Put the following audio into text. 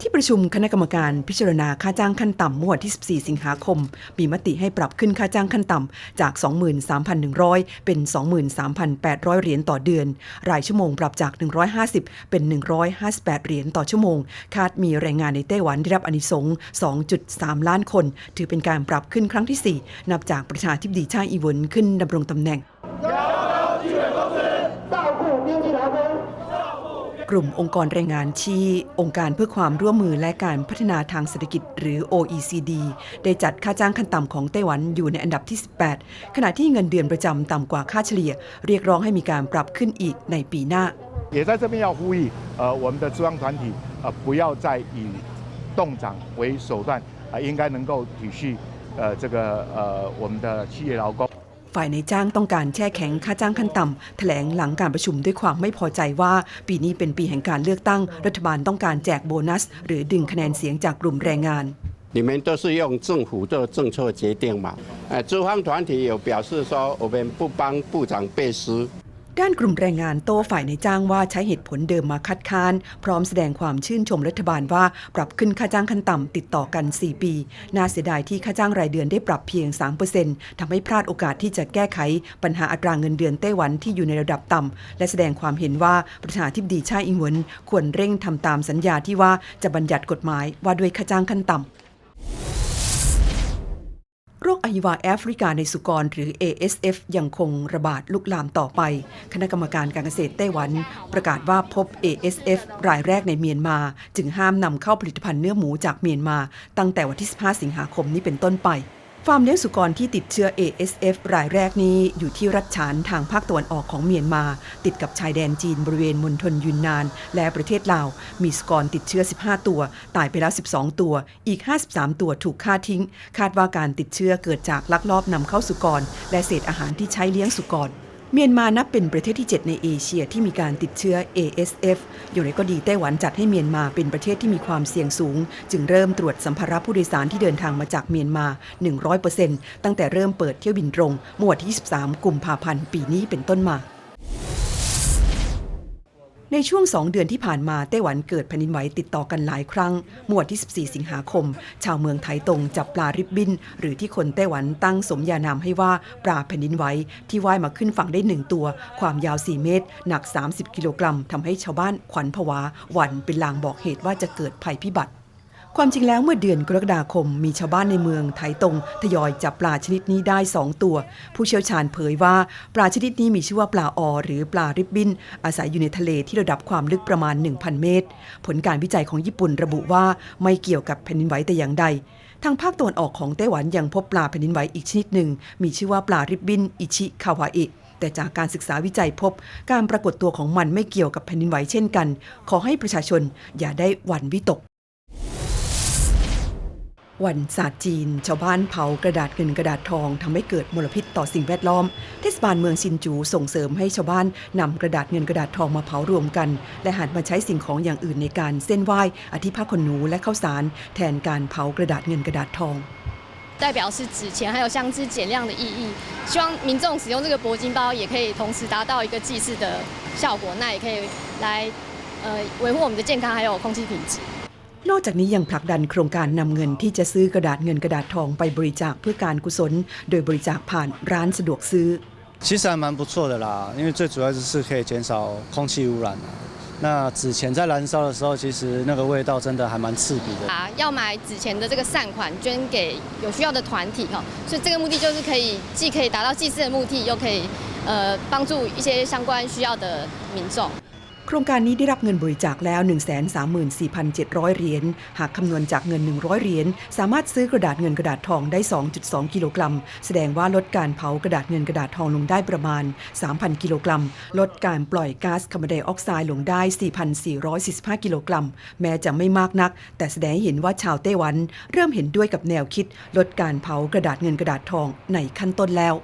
ที่ประชุมคณะกรรมการพิจารณาค่าจ้างขั้นต่ำเมื่อวันที่ 14 สิงหาคม มีมติให้ปรับขึ้นค่าจ้างขั้นต่ำจาก 23,100 เป็น 23,800 เหรียญต่อเดือน รายชั่วโมงปรับจาก 150 เป็น 158 เหรียญต่อชั่วโมง คาดมีแรงงานในไต้หวันได้รับอนิสงส์2.3 ล้านคน ถือเป็นการปรับขึ้นครั้งที่ 4 นับจากประธานาธิบดีชาอีหวนขึ้นดำรงตำแหน่ง กลุ่มองค์กรแรงงานชี้องค์การเพื่อความร่วมมือและการพัฒนาทางเศรษฐกิจหรือ OECD ได้จัดค่าจ้างขั้นต่ำของไต้หวันอยู่ในอันดับที่ 18 ขณะที่เงินเดือนประจำต่ำกว่าค่าเฉลี่ย เรียกร้องให้มีการปรับขึ้นอีกในปีหน้า 也在这边要呼吁，呃，我们的中央团体，呃，不要再以动涨为手段，啊、应该能够体恤，呃，这个呃我们的企业劳工。 ฝ่ายในจ้างต้องการแช่แข็งค่าจ้างขั้นต่ำแถลงหลังการประชุมด้วยความไม่พอใจว่า ปีนี้เป็นปีแห่งการเลือกตั้ง รัฐบาลต้องการแจกโบนัส หรือดึงคะแนนเสียงจากกลุ่มแรงงาน 你们都是用政府的政策决定嘛？呃，资方团体有表示说，我们不帮部长背书。 ด้านกลุ่มแรงงานโต้ฝ่ายในจ้างว่าใช้เหตุผลเดิมมาคัดค้าน พร้อมแสดงความชื่นชมรัฐบาลว่าปรับขึ้นค่าจ้างขั้นต่ำติดต่อกัน 4 ปี น่าเสียดายที่ค่าจ้างรายเดือนได้ปรับเพียง 3%ทำให้พลาดโอกาสที่จะแก้ไข ปัญหาอัตราเงินเดือนไต้หวันที่อยู่ในระดับต่ำ และแสดงความเห็นว่าประธานาธิบดีชาอิงหวนควรเร่งทำตามสัญญาที่ว่าจะบัญญัติกฎหมายว่าด้วยค่าจ้างขั้นต่ำ โรคอหิวาแอฟริกาในสุกรหรือ ASF ยังคงระบาดลุกลามต่อไป คณะกรรมการการเกษตรไต้หวัน ประกาศว่าพบ ASF รายแรกในเมียนมา จึงห้ามนำเข้าผลิตภัณฑ์เนื้อหมูจากเมียนมา ตั้งแต่วันที่ 15 สิงหาคมนี้เป็นต้นไป ฟาร์มเลี้ยงสุกรที่ติดเชื้อ ASF รายแรกนี้อยู่ที่รัฐฉานทางภาคตะวันออกของเมียนมา ติดกับชายแดนจีนบริเวณมณฑลยุนนาน และประเทศลาว มีสุกรติดเชื้อ 15 ตัว ตายไปแล้ว 12 ตัว อีก 53 ตัวถูกฆ่าทิ้ง คาดว่าการติดเชื้อเกิดจากลักลอบนำเข้าสุกร และเศษอาหารที่ใช้เลี้ยงสุกร เมียนมานับเป็นประเทศที่ 7 ในเอเชียที่มีการติดเชื้อ ASF อย่างไรก็ดีไต้หวันจัดให้เมียนมาเป็นประเทศที่มีความเสี่ยงสูง จึงเริ่มตรวจสัมภาระผู้โดยสารที่เดินทางมาจากเมียนมา 100%ตั้งแต่เริ่มเปิดเที่ยวบินตรงเมื่อวันที่ 23 กุมภาพันธ์ปีนี้เป็นต้นมา ในช่วงสองเดือนที่ผ่านมาไต้หวันเกิดแผ่นดินไหวติดต่อกันหลายครั้งเมื่อวันที่ 14 สิงหาคม ชาวเมืองไถตงจับปลาริบบิน หรือที่คนไต้หวันตั้งสมญานามให้ว่าปลาแผ่นดินไหวที่ว่ายมาขึ้นฝั่งได้หนึ่งตัว ความยาว 4 เมตร หนัก 30 กิโลกรัมทำให้ชาวบ้านขวัญผวาหวั่นเป็นลางบอกเหตุว่าจะเกิดภัยพิบัติ ความจริงแล้วเมื่อเดือนกรกฎาคมมีชาวบ้านในเมืองไถตงทยอยจับปลาชนิดนี้ได้ 2 ตัว ผู้เชี่ยวชาญเผยว่าปลาชนิดนี้มีชื่อว่าปลาออ หรือปลาริบบิน อาศัยอยู่ในทะเลที่ระดับความลึกประมาณ 1,000 เมตร ผลการวิจัยของญี่ปุ่นระบุว่าไม่เกี่ยวกับแผ่นดินไหวแต่อย่างใดทางภาคตะวันออกของไต้หวันยังพบปลาแผ่นดินไหวอีกชนิดหนึ่ง มีชื่อว่าปลาริบบินอิชิคาวาเอะแต่จากการศึกษาวิจัยพบ การปรากฏตัวของมันไม่เกี่ยวกับแผ่นดินไหวเช่นกัน ขอให้ประชาชนอย่าได้หวั่นวิตก วันศาสตร์จีน ชาวบ้านเผากระดาษเงินกระดาษทองทำให้เกิดมลพิษต่อสิ่งแวดล้อม เทศบาลเมืองซินจูส่งเสริมให้ชาวบ้านนำกระดาษเงินกระดาษทองมาเผารวมกัน และหันมาใช้สิ่งของอย่างอื่นในการเส้นไหว้อาทิผ้าขนหนูและข้าวสาร แทนการเผากระดาษเงินกระดาษทอง 代表是纸钱还有香脂减量的意义，希望民众使用这个铂金包也可以同时达到一个祭祀的效果，那也可以来呃维护我们的健康还有空气品质。 นอกจากนี้ยังผลักดันโครงการนำเงินที่จะซื้อกระดาษเงินกระดาษทองไปบริจาคเพื่อการกุศล โดยบริจาคผ่านร้านสะดวกซื้อ 其实还蛮不错的啦，因为最主要就是可以减少空气污染啊。那纸钱在燃烧的时候，其实那个味道真的还蛮刺鼻的。啊，要买纸钱的这个善款捐给有需要的团体哈，所以这个目的就是可以既可以达到祭祀的目的，又可以呃帮助一些相关需要的民众。 โครงการนี้ได้รับเงินบริจาคแล้ว 134,700 เหรียญ หากคำนวณจากเงิน 100 เหรียญ สามารถซื้อกระดาษเงินกระดาษทองได้ 2.2 กิโลกรัม แสดงว่าลดการเผากระดาษเงินกระดาษทองลงได้ประมาณ 3,000 กิโลกรัม ลดการปล่อยก๊าซคาร์บอนไดออกไซด์ลงได้ 4,445 กิโลกรัม แม้จะไม่มากนัก แต่แสดงให้เห็นว่าชาวไต้หวัน เริ่มเห็นด้วยกับแนวคิด ลดการเผากระดาษเงินกระดาษทองในขั้นต้นแล้ว